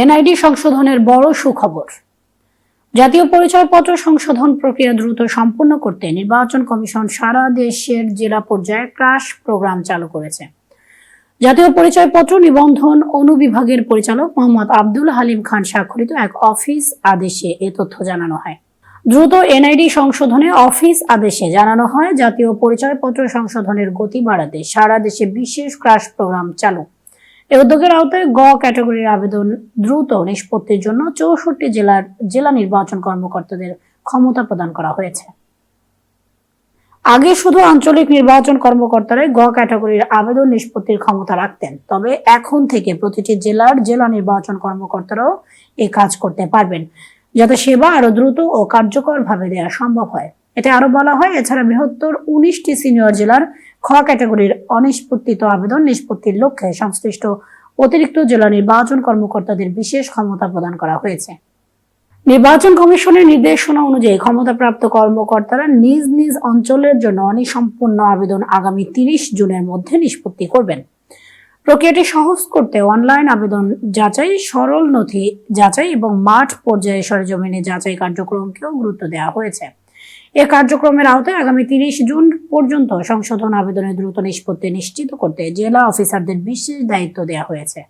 NID সংশোধনের বড় সুখবর। জাতীয় পরিচয়পত্র সংশোধন প্রক্রিয়া দ্রুত সম্পন্ন করতে নির্বাচন কমিশন সারা দেশের জেলা পর্যায়ে ক্রাশ প্রোগ্রাম চালু করেছে। জাতীয় পরিচয়পত্র নিবন্ধন অনুবিভাগের পরিচালক মোহাম্মদ আব্দুল হালিম খান স্বাক্ষরিত এক অফিস আদেশে এ তথ্য জানানো হয়। দ্রুত এনআইডি সংশোধনে অফিস আদেশে জানানো হয়, জাতীয় পরিচয়পত্র সংশোধনের গতি বাড়াতে সারা দেশে বিশেষ ক্রাশ প্রোগ্রাম চালু। এই উদ্যোগের আওতায় গ ক্যাটাগরির আবেদন দ্রুত নিষ্পত্তির জন্য চৌষট্টি জেলার জেলা নির্বাচন কর্মকর্তাদের ক্ষমতা প্রদান করা হয়েছে। আগে শুধু আঞ্চলিক নির্বাচন কর্মকর্তারাই গ ক্যাটাগরির আবেদন নিষ্পত্তির ক্ষমতা রাখতেন, তবে এখন থেকে প্রতিটি জেলার জেলা নির্বাচন কর্মকর্তারাও এ কাজ করতে পারবেন, যাতে সেবা আরও দ্রুত ও কার্যকরভাবে দেওয়া সম্ভব হয়। এতে আরও বলা হয়, এছাড়া বৃহত্তর উনিশটি সিনিয়র জেলার খ ক্যাটাগরির অনিষ্পত্তিত আবেদন নিষ্পত্তির লক্ষ্যে সংশ্লিষ্ট অতিরিক্ত জেলা নির্বাচন কর্মকর্তাদের বিশেষ ক্ষমতা প্রদান করা হয়েছে। নির্বাচন কমিশনের নির্দেশনা অনুযায়ী ক্ষমতাপ্রাপ্ত কর্মকর্তারা নিজ নিজ অঞ্চলের জন্য অনিসম্পূর্ণ আবেদন আগামী তিরিশ জুনের মধ্যে নিষ্পত্তি করবেন। প্রক্রিয়াটি সহজ করতে অনলাইন আবেদন যাচাই, সরল নথি যাচাই এবং মাঠ পর্যায়ে সরেজমিনে যাচাই কার্যক্রমকেও গুরুত্ব দেওয়া হয়েছে। এ কার্যক্রমের আওতায় আগামী তিরিশ জুন পর্যন্ত সংশোধন আবেদনের দ্রুত নিষ্পত্তি নিশ্চিত করতে জেলা অফিসারদের বিশেষ দায়িত্ব দেওয়া হয়েছে।